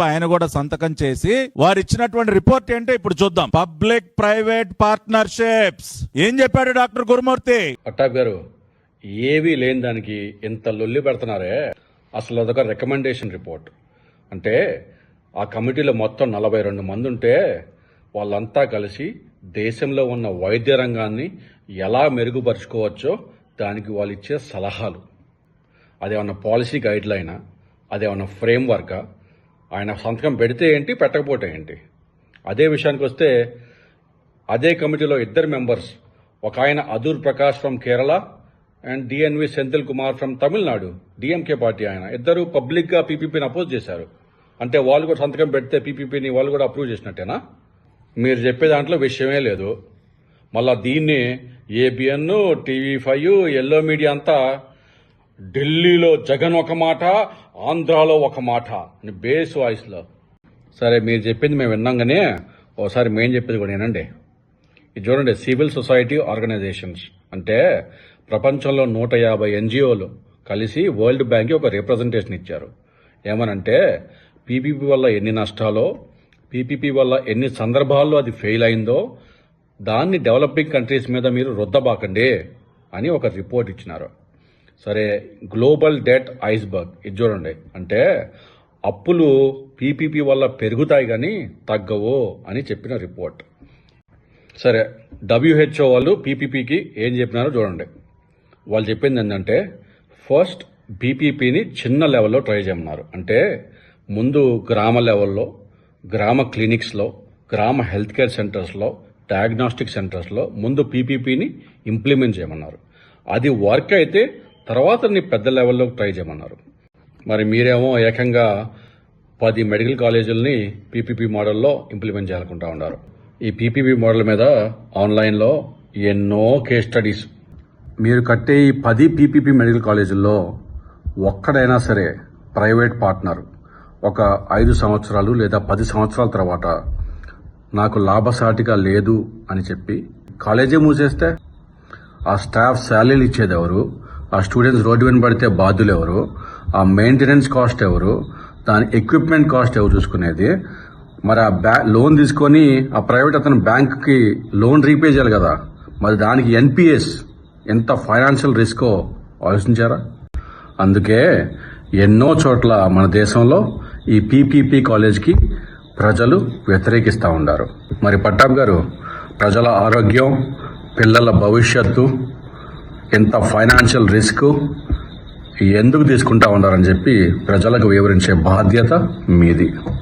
చెప్పి ఆయన కూడా సంతకం చేసి వారు ఇచ్చినటువంటి రిపోర్ట్ ఏంటో ఇప్పుడు చూద్దాం. పబ్లిక్ ప్రైవేట్ పార్ట్నర్షిప్స్ ఏం చెప్పాడు డాక్టర్ గురుమూర్తి? పట్టాబ్ గారు ఏవీ లేని దానికి ఇంత లొల్లి పెడుతున్నారే? అసలు అదొక రికమెండేషన్ రిపోర్ట్ అంటే ఆ కమిటీలో మొత్తం నలభై రెండు మంది ఉంటే వాళ్ళంతా కలిసి దేశంలో ఉన్న వైద్య రంగాన్ని ఎలా మెరుగుపరుచుకోవచ్చో దానికి వాళ్ళు ఇచ్చే సలహాలు. అదేమన్నా పాలసీ గైడ్లైనా అదేమన్నా ఫ్రేమ్ వర్కా ఆయన సంతకం పెడితే ఏంటి పెట్టకపోతే ఏంటి? అదే విషయానికి వస్తే అదే కమిటీలో ఇద్దరు మెంబర్స్ ఒక ఆయన Adoor Prakash from Kerala and DNV Senthil Kumar from Tamil Nadu DMK party ఆయన. ఇద్దరు పబ్లిక్గా పీపీపీని అపోజ్ చేశారు. అంటే వాళ్ళు కూడా సంతకం పెడితే పీపీపీని వాళ్ళు కూడా అప్రూవ్ చేసినట్టేనా? మీరు చెప్పే దాంట్లో విషయమే లేదు. మళ్ళా దీన్ని ABN TV five yellow media అంతా ఢిల్లీలో జగన్ ఒక మాట ఆంధ్రాలో ఒక మాట. అని బేస్ వాయిస్లో. సరే మీరు చెప్పింది మేము విన్నాగానే ఓసారి మేము చెప్పేది కూడా వినండి. ఇది చూడండి సివిల్ సొసైటీ ఆర్గనైజేషన్స్. అంటే ప్రపంచంలో నూట యాభై ఎన్జిఓలు కలిసి వరల్డ్ బ్యాంక్కి ఒక రిప్రజెంటేషన్ ఇచ్చారు. ఏమనంటే పీపీపీ వల్ల ఎన్ని నష్టాలో పీపీపీ వల్ల ఎన్ని సందర్భాల్లో అది ఫెయిల్ అయిందో దాన్ని డెవలపింగ్ కంట్రీస్ మీద మీరు రుద్దబాకండి అని ఒక రిపోర్ట్ ఇచ్చినారు. సరే గ్లోబల్ డెట్ ఐస్బర్గ్. ఇది చూడండి. అంటే అప్పులు పీపీపీ వల్ల పెరుగుతాయి కానీ తగ్గవు అని చెప్పిన రిపోర్ట్. సరే డబ్ల్యూహెచ్ఓ వాళ్ళు పీపీపీకి ఏం చెప్పినారో చూడండి. వాళ్ళు చెప్పింది ఏంటంటే ఫస్ట్ బీపీపీని చిన్న లెవెల్లో ట్రై చేయమన్నారు. అంటే ముందు గ్రామ లెవెల్లో గ్రామ క్లినిక్స్లో గ్రామ హెల్త్ కేర్ సెంటర్స్లో డయాగ్నోస్టిక్ సెంటర్స్లో ముందు పీపీపీని ఇంప్లిమెంట్ చేయమన్నారు. అది వర్క్ అయితే తర్వాత నీ పెద్ద లెవెల్లో ట్రై చేయమన్నారు. మరి మీరేమో ఏకంగా పది మెడికల్ కాలేజీలని పీపీపీ మోడల్లో ఇంప్లిమెంట్ చేయాలనుకుంటా ఉన్నారు. ఈ పీపీపీ మోడల్ మీద ఆన్లైన్లో ఎన్నో కేస్ స్టడీస్. మీరు కట్టే ఈ పది పీపీపీ మెడికల్ కాలేజీల్లో ఒక్కడైనా సరే ప్రైవేట్ పార్ట్నర్ ఒక ఐదు సంవత్సరాలు లేదా పది సంవత్సరాల తర్వాత నాకు లాభసాటిగా లేదు అని చెప్పి కాలేజీ మూసేస్తే ఆ స్టాఫ్ శాలరీలు ఇచ్చేది ఎవరు ఆ స్టూడెంట్స్ రోడ్డు వెనుక పడితే బాధ్యులు ఎవరు? ఆ మెయింటెనెన్స్ కాస్ట్ ఎవరు? దాని ఎక్విప్మెంట్ కాస్ట్ ఎవరు చూసుకునేది? మరి ఆ బ్యా లోన్ తీసుకొని ఆ ప్రైవేట్ అతను బ్యాంక్కి లోన్ రీపే చేయాలి కదా. మరి దానికి ఎన్పిఎస్ ఎంత ఫైనాన్షియల్ రిస్కో ఆలోచించారా? అందుకే ఎన్నో చోట్ల మన దేశంలో ఈ పీపీపీ కాలేజ్కి ప్రజలు వ్యతిరేకిస్తూ ఉన్నారు. మరి పట్టాబ్ గారు ప్రజల ఆరోగ్యం పిల్లల భవిష్యత్తు ఎంత ఫైనాన్షియల్ రిస్క్ ఎందుకు తీసుకుంటా ఉన్నారని చెప్పి ప్రజలకు వివరించే బాధ్యత మీది.